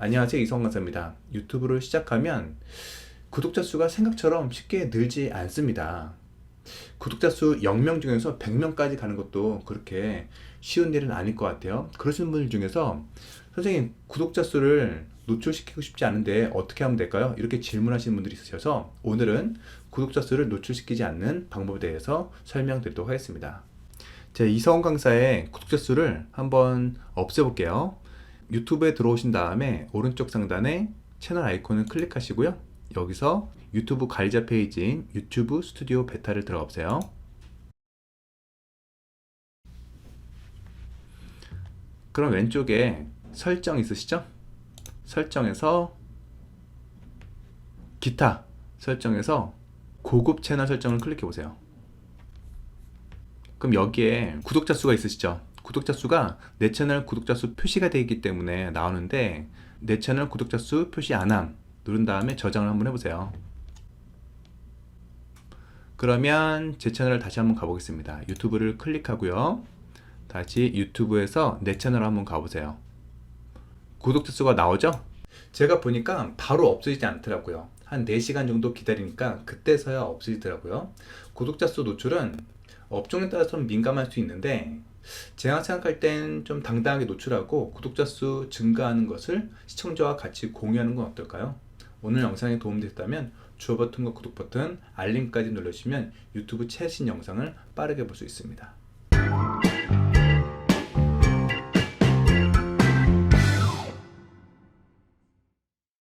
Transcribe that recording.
안녕하세요 이성강사입니다. 유튜브를 시작하면 구독자 수가 생각처럼 쉽게 늘지 않습니다. 구독자 수 0명 중에서 100명까지 가는 것도 그렇게 쉬운 일은 아닐 것 같아요. 그러시는 분들 중에서 선생님 구독자 수를 노출시키고 싶지 않은데 어떻게 하면 될까요? 이렇게 질문하시는 분들이 있으셔서 오늘은 구독자 수를 노출시키지 않는 방법에 대해서 설명드리도록 하겠습니다. 제 이성원 강사의 구독자 수를 한번 없애볼게요. 유튜브에 들어오신 다음에 오른쪽 상단에 채널 아이콘을 클릭하시고요. 여기서 유튜브 관리자 페이지인 유튜브 스튜디오 베타를 들어가 보세요. 그럼 왼쪽에 설정 있으시죠? 설정에서 기타 설정에서 고급 채널 설정을 클릭해 보세요. 그럼 여기에 구독자 수가 있으시죠? 구독자 수가 내 채널 구독자 수 표시가 되어 있기 때문에 나오는데 내 채널 구독자 수 표시 안함 누른 다음에 저장을 한번 해보세요. 그러면 제 채널을 다시 한번 가보겠습니다. 유튜브를 클릭하고요. 다시 유튜브에서 내 채널 한번 가보세요. 구독자 수가 나오죠? 제가 보니까 바로 없어지지 않더라고요. 한 4시간 정도 기다리니까 그때서야 없어지더라고요. 구독자 수 노출은 업종에 따라서 좀 민감할 수 있는데 제가 생각할 땐 좀 당당하게 노출하고 구독자 수 증가하는 것을 시청자와 같이 공유하는 건 어떨까요? 오늘 영상이 도움됐다면 주어 버튼과 구독 버튼, 알림까지 눌러주시면 유튜브 최신 영상을 빠르게 볼 수 있습니다.